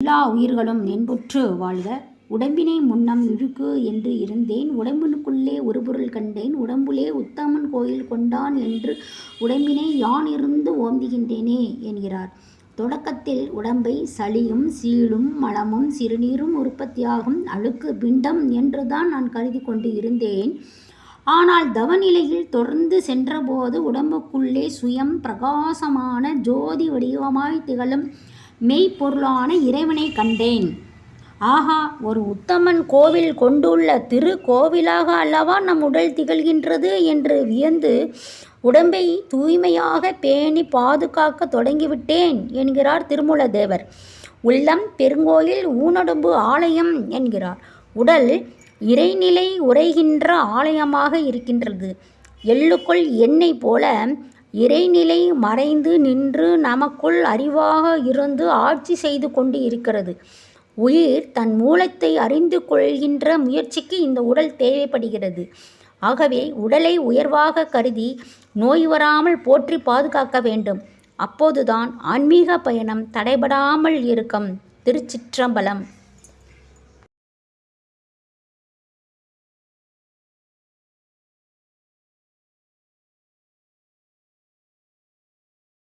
எல்லா உயிர்களும் இன்புற்று வாழ்க. உடம்பினை முன்னம் இழுக்கு என்று இருந்தேன் உடம்பினுக்குள்ளே ஒருபொருள் கண்டேன் உடம்புலே உத்தமன் கோயில் கொண்டான் என்று உடம்பினை யானிருந்து ஓம்புகின்றேனே என்கிறார். தொடக்கத்தில் உடம்பை சளியும் சீழும் மலமும் சிறுநீரும் உற்பத்தியாகும் அழுக்கு பிண்டம் என்றுதான் நான் கருதி கொண்டு இருந்தேன். ஆனால் தவநிலையில் தொடர்ந்து சென்றபோது உடம்புக்குள்ளே சுயம் பிரகாசமான ஜோதி வடிவமாய் திகழும் மெய்ப்பொருளான இறைவனைக் கண்டேன். ஆஹா ஒரு உத்தமன் கோவில் கொண்டுள்ள திரு கோவிலாக அல்லவா நம் உடல் திகழ்கின்றது என்று வியந்து உடம்பை தூய்மையாக பேணி பாதுகாக்க தொடங்கிவிட்டேன் என்கிறார் திருமூலதேவர். உள்ளம் பெருங்கோயில் ஊனடும்பு ஆலயம் என்கிறார். உடல் இறைநிலை உரைகின்ற ஆலயமாக இருக்கின்றது. எள்ளுக்குள் எண்ணெய் போல இறைநிலை மறைந்து நின்று நமக்குள் அறிவாக இருந்து ஆட்சி செய்து கொண்டு இருக்கிறது. உயிர் தன் மூலத்தை அறிந்து கொள்கின்ற முயற்சிக்கு இந்த உடல் தேவைப்படுகிறது. ஆகவே உடலை உயர்வாக கருதி நோய் வராமல் போற்றி பாதுகாக்க வேண்டும். அப்போதுதான் ஆன்மீக பயணம் தடைபடாமல் இருக்கும். திருச்சிற்றம்பலம்.